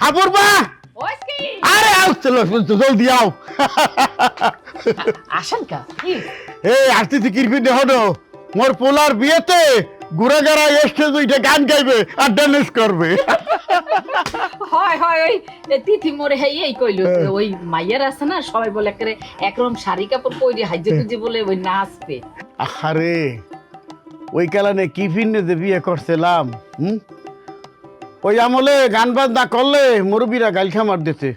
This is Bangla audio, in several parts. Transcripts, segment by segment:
হাবুর বা ওইসকি আরে আও চলো জলদি আও আসেন কা এই আসতেছি কিরপিন হনো মোর পোলার বিয়েতে গুড়াগাড়া এসে দুইটা গান গাইবে আর ডান্স করবে। হয় হয় ওই তিথি মোরে হেই এই কইলো হ্যাঁ। ওই মাইয়ার আছে না সবাই বলে করে একরকম শাড়ি কাপড় পরে হাইজে তুজে বলে ওই নাচবে আরে ওই কালানে কি ফিরনে যে বিয়ে করছিলাম হুম? ওই আমলে গান বাজ না করলে মুরব্বীরা গাল খামার দিতে।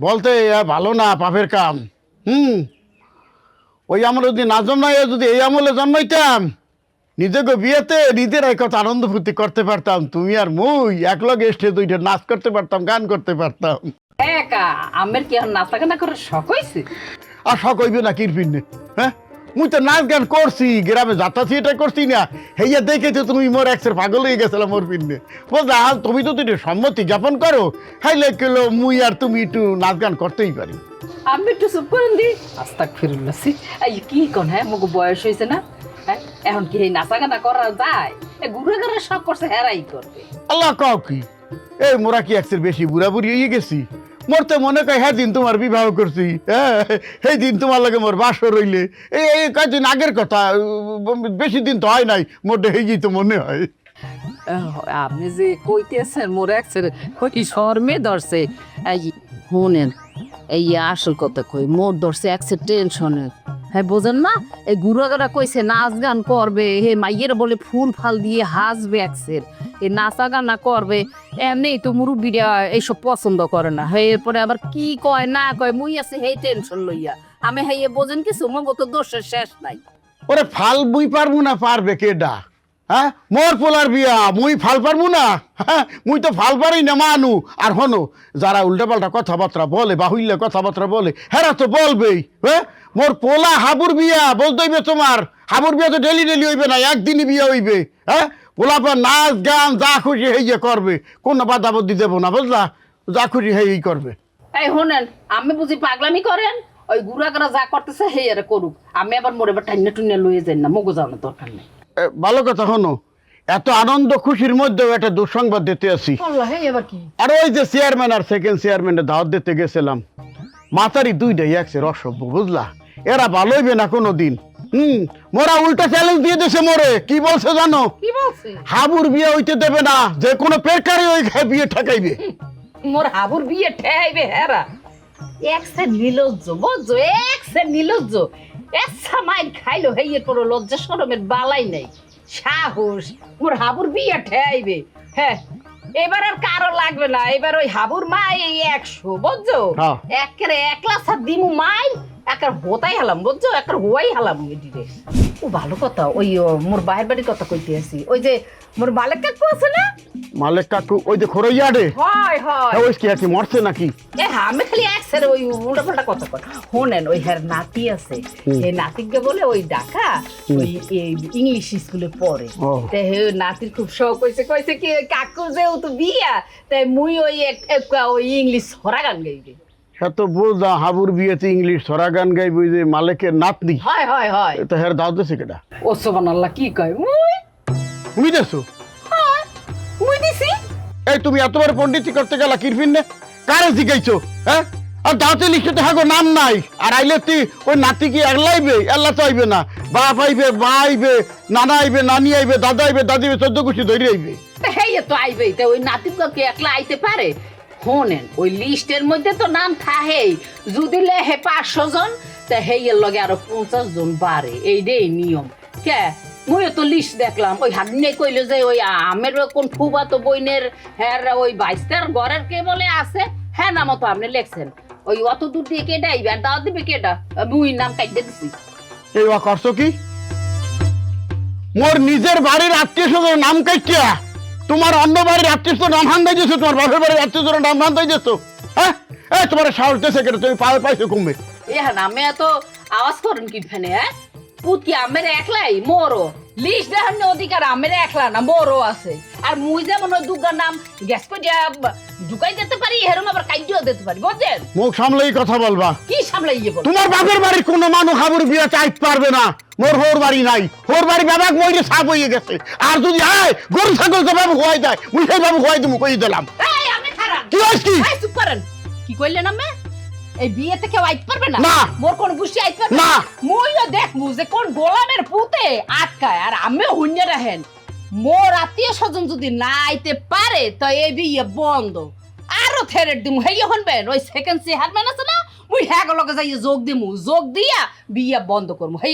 বলতে ভালো না পাপের কাম। হুম। ওই আমলে যদি না জন্মাই যদি এই আমলে জন্মাইতাম নিজেকে বিয়েতে নিজেরাই কত আনন্দ ফুর্তি করতে পারতাম তুমি আর মুই একলগে এসে দুইটা নাচ করতে পারতাম গান করতে পারতাম। একা আমের কি আর নাচা গানা করে শখ হইছে? আর শখ হইবে না কিরপিন হ্যাঁ? মুই তো নাচ গান করছি গ্রামে যাত্রাছি এটা করছি না। হেইয়া দেখে তো তুমি মোর একসের পাগল হয়ে গেছিল মোর পিন্নে। আজ তুমি তো তুই সম্মতি জ্ঞাপন করো হাইলে কেলো মুই আর তুমি একটু নাচ গান করতেই পারি। আমি একটু চুপ করেন দি। আস্তাক ফিরুল্লাসি এই কি কোন হ্যাঁ? মুখ বয়স হয়েছে না? হ্যাঁ? এখন কি এই নাচা গানা করা যায়? ঘুরে ঘুরে শখ করছে হেরাই করবে। আল্লাহ কাও কি এই মোরা কি একসের বেশি বুড়া বুড়ি হয়ে গেছি? মোর তো মনে কয় হ্যাঁ দিন তোমার বিবাহ করছি। হ্যাঁ সেই দিন তোমার লগে মোর বাস রইলে এই এই কয়েকদিন আগের কথা, বেশি দিন তো হয় নাই, মোর গিয়ে তো মনে হয়। আপনি যে কইতেছেন, মোর একসের কই শর্মে ধরছে। এই, শুনেন, এই আসল কথা কই, মোর ধরছে একসের টেনশনে হ্যাঁ বোঝেন না? এই গুড়াগারা কইছে, নাচ গান করবে। হে মাইয়ের বলে, ফুল ফাল দিয়ে হাসবে একসের। এই নাচা গানা করবে। এমনি তো মুরব্বীরা এইসব পছন্দ করে না। হ্যাঁ এরপরে আবার কি কয়, না কয়, মুই আছে, হেই টেনশন লইয়া। আমি হাইয়ে বোঝেন কিছু? মগত দোষের শেষ নাই। ওরে, ফাল বুই পারব না, পারবে কেডা? হ্যাঁ? মোর পোলার বিয়া, মুই ফাল পারব না? হ্যাঁ? মুই তো ফাল পারি না মানু। আর হনো, যারা উল্টাপাল্টা কথাবার্তা বলে, বাহুল্য কথাবার্তা বলে, হেরা তো বলবেই হ্যাঁ? মোর পোলা হাবুর বিয়া বলতে হইবে তোমার। হাবুর বিয়া তো ডেলি ডেলি হইবে না, একদিনই বিয়া হইবে হ্যাঁ? পোলা পর নাচ গান যা খুশি হেয়ে করবে, কোনো বাধা বুদ্ধি দেবো না, বুঝলা? যা খুশি হেই করবে। এই শোনেন, আমি বুঝি পাগলামি করেন? ওই গুড়া করা যা করতেছে হে এর করুক। আমি আবার মোরে বা টাইনে টুইনে লয়ে যাই না মগো যাওয়ার দরকার নেই। ভালো কথা হনো এত আনন্দ খুশির মধ্যেও একটা দুঃসংবাদ দিতে আসি। আর ওই যে চেয়ারম্যান আর সেকেন্ড চেয়ারম্যানের দাওয়াত দিতে গেছিলাম। মাথারি দুইটাই একসের অসভ্য বুঝলা? এরা ভালো হইবে না কোনো দিন হুম মোরা উল্টা চ্যালেঞ্জ দিয়ে দিয়েছে মোরে কি বলছে জানো? কি বলছে? হাবুর বিয়ে হইতে দেবে না যে কোনো পেরকারে ওই বিয়ে ঠেকাইবে। মোর হাবুর বিয়ে ঠেহাইবে হেরা একসে নিলজ্জ বুঝছ? একসে নিলজ্জ। এসা মাইল খাইলো হে লজ্জা শরমের বালাই নাই। সাহস মোর হাবুর বিয়ে ঠেহাইবে হ্যাঁ এবার আর কারও লাগবে না। এবার ওই হাবুর মা এই একশো বুঝছ? হ্যাঁ। একের একলা সাত দিমু মাই একের হোতাই হালাম বুঝছ? একের হোয়াই হালাম এটিরে ও ভালো কথা ওই মোর বাইরের বাড়ির কথা কইতে আসি। ওই যে মোর মালিক কাকু আছে না? মালিক কাকু ওই যে খরইয়া রে হয় হয়। ওই কি আর কি মরছে নাকি? এ আমি খালি এক স্যার ওই উল্টা পাল্টা কথা কর শোনেন ওই হ্যার নাতি আছে। নাতিকে বলে ওই ডাকা ওই ইংলিশ স্কুলে পড়ে। তে হে নাতির খুব শখ হয়েছে কইছে কি কাকু যে ও তো বিয়া তাই মুই ওই ওই ইংলিশ হরা গান গাইবে। সে তো বুঝা হাবুর বিয়েতে ইংলিশ সরা গান গাইবে ওই যে মালিকের নাতনি। হয় হয় হয়। তো হের দাওয়াত দিছে কেটা ও সোবান আল্লাহ কি কয়? মুই তুমি হয় দিছি এই, তুমি এতবার পণ্ডিতি করতে গেলা কিরফিন নে? কারে শিখাইছো হ্যাঁ? আর দাঁতে লিখতে তো হাগো নাম নাই। আর আইলে তুই ওই নাতি কি একলাইবে এল্লা তো আইবে না। বাপ আইবে, মা আইবে, নানা আইবে, নানি আইবে, দাদা আইবে, দাদি আইবে, চোদ্দ কুচি ধরে আইবে। হেই তো আইবে তা ওই নাতির কি একলা আইতে পারে? শোনেন, ওই লিস্টের মধ্যে তো নাম থাহেই। যদি লেহে পাঁচশো জন, তা হেইয়ের লগে আরও পঞ্চাশ জন বাড়ে। এইটাই নিয়ম। কে? মুইও তো লিস্ট দেখলাম। ওই হাদিনে কইলো যে ওই আমের কোন ফুবা তো বইনের হ্যাঁ ওই বাইশটার ঘরের কে বলে আছে? হ্যাঁ নাম তো আপনি লেখছেন। ওই অত দূর দিয়ে আইবে আর দাওয়াত দিবে কেডা মুই নাম কাইতে দিছি। এই ওয়া করছ কি? মোর নিজের বাড়ির আত্মীয় স্বজন নাম কাইটিয়া তোমার অন্য বাড়ির আত্মীয় স্বজন নাম হান্দাই দিয়েছ তোমার বাপের বাড়ির আত্মীয় স্বজন নাম হান্দাই দিয়েছ হ্যাঁ? এই তোমার সাহস দিয়েছে কেটে তুমি পায়ে পাইছো কমবে। এহা নামে এত আওয়াজ করেন কি ফেনে হ্যাঁ? পুত আমের একলাই? মোরও। লিস্ট দেখার অধিকার আমের একলা না মোরও আছে। আর মুই যেমন ওই দুর্গার নাম গ্যাস করে ঢুকাই দিতে পারি এরম আবার কাইটিও দিতে পারি বুঝছেন? মুখ সামলেই কথা বলবা। কি সামলাইয়ে বল? তোমার বাপের বাড়ির কোনো মানুষ হাবুর বিয়ে চাইতে পারবে না। মোর হোর বাড়ি নাই। হোর বাড়ি বাবাক মইরে সাপ হয়ে গেছে। আর যদি আয় গরু ছাগল তো বাবু হওয়াই দেয়। মুই সেই বাবু হওয়াই তুমি কই দিলাম। এই আমি খারাপ। কি হইছে কি? চুপ করেন। কি কইলেন আমি এই বিয়েতে কেউ আইতে পারবে না। মোর কোন বুঝি আইতে পারবে না। মুইও দেখব যে কোন গোলামের পুতে আটকায় আর আমি হুঞ্জে রাখেন। মোর আত্মীয় স্বজন যদি না আইতে পারে তো এই বিয়ে বন্ধ। আরও থেরেট দিমু হেই হনবেন ওই সেকেন্ড চেয়ারম্যান আছে না? মুই হ্যাঁ লগে যোগ দিমু। যোগ দিয়া বিয়ে বন্ধ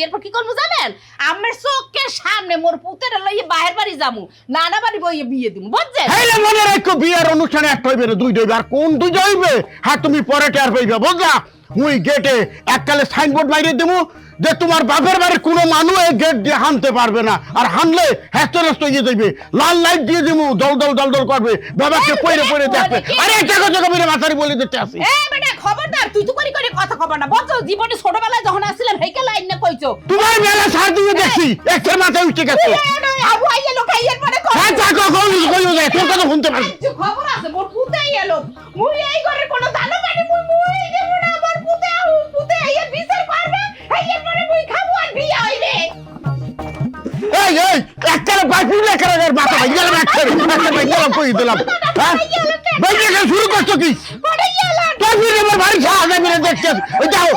এরপর কি করব জানেন? আমার চোখের সামনে মোর পুতের লইয়ে বাহির বাড়ি যামু। নানা বাড়ি বইয়ে বিয়ে দিমু বুঝছেন? হেলে মনে রাখো বিয়ের অনুষ্ঠানে একটা হইবে না দুই হইবে। আর কোন দুই হইবে? হ্যাঁ তুমি পরে টের পাইবে বুঝলা? মুই গেটে এককালে সাইনবোর্ড মাইরে দেবো যে তোমার বাপের বাড়ির কোনো মানুষ এই গেট দিয়ে হানতে পারবে না। আর হানলে হ্যাস্ত ইয়ে দেবে লাল লাইট দিয়ে দিবো দল দল দল দল করবে। বাবাকে পইরে পইরে দেখবে। আরে জায়গা জায়গা মেরে মাথারি বলে দিতে আসি। এ করে না বলছো জীবনে ছোটবেলায় যখন আসছিলাম হেইকে লাইন না কইছো? তোমার মেলা সার দিয়ে দেখছি একটা মাথায় উঠে গেছে। আবু আইয়ে লোক আইয়ের পরে হ্যাঁ তা কখন কইও যায় তোর কথা শুনতে পারবি। খবর আছে মোর পুতে এলো মুই এই ঘরে কোনো দানো পানি মুই মুই দেব না মোর পুতে আউ পুতে আইয়ে বিচার করবে। আইয়ের পরে মুই খাব আর বিয়া হইবে। এই এই একটা বাইপুর লেখা ভাই গেলাম একটা ভাই গেলাম কই দিলাম? হ্যাঁ? ভাই শুরু করছ কি? গেল তোর ফিরে আমার বাড়ি সাহায্য মিলে দেখছিস ওই যাও।